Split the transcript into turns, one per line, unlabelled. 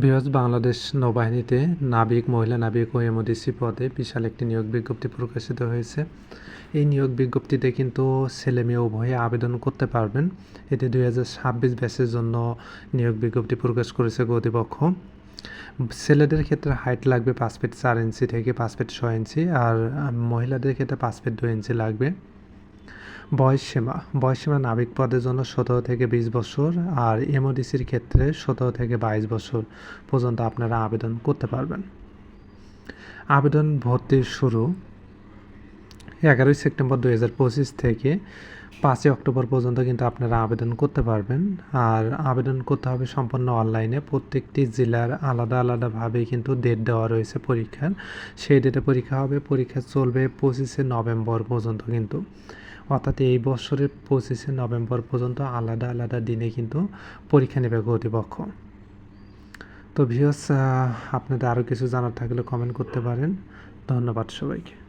বৃহৎ বাংলাদেশ নৌবাহিনীতে নাবিক, মহিলা নাবিক ও এমওডিসি পদে বিশাল একটি নিয়োগ বিজ্ঞপ্তি প্রকাশিত হয়েছে। এই নিয়োগ বিজ্ঞপ্তিতে কিন্তু ছেলে মেয়ে উভয়ে আবেদন করতে পারবেন। এতে দুই হাজার ছাব্বিশ ব্যাচের জন্য নিয়োগ বিজ্ঞপ্তি প্রকাশ করেছে কর্তৃপক্ষ। ছেলেদের ক্ষেত্রে হাইট লাগবে পাঁচ ফিট চার ইঞ্চি থেকে পাঁচ ফিট ছয় ইঞ্চি আর মহিলাদের ক্ষেত্রে পাঁচ ফিট দুই ইঞ্চি লাগবে। বয়স সীমা বয়স সীমা নাবিক পদের জন্য সতেরো থেকে বিশ বছর আর এমওডিসির ক্ষেত্রে সতেরো থেকে বাইশ বছর পর্যন্ত আপনারা আবেদন করতে পারবেন। আবেদন ভর্তির শুরু এগারোই সেপ্টেম্বর দু হাজার পঁচিশ থেকে পাঁচই অক্টোবর পর্যন্ত কিন্তু আপনারা আবেদন করতে পারবেন। আর আবেদন করতে হবে সম্পূর্ণ অনলাইনে। প্রত্যেকটি জেলার আলাদা আলাদাভাবে কিন্তু ডেট দেওয়া রয়েছে পরীক্ষার। সেই ডেটে পরীক্ষা হবে। পরীক্ষা চলবে পঁচিশে নভেম্বর পর্যন্ত কিন্তু। অর্থাৎ এই বছরের পঁচিশে নভেম্বর পর্যন্ত আলাদা আলাদা দিনে কিন্তু পরীক্ষা নেবে কর্তৃপক্ষ। তো ভিউস আপনাদের আরও কিছু জানার থাকলে কমেন্ট করতে পারেন। ধন্যবাদ সবাইকে।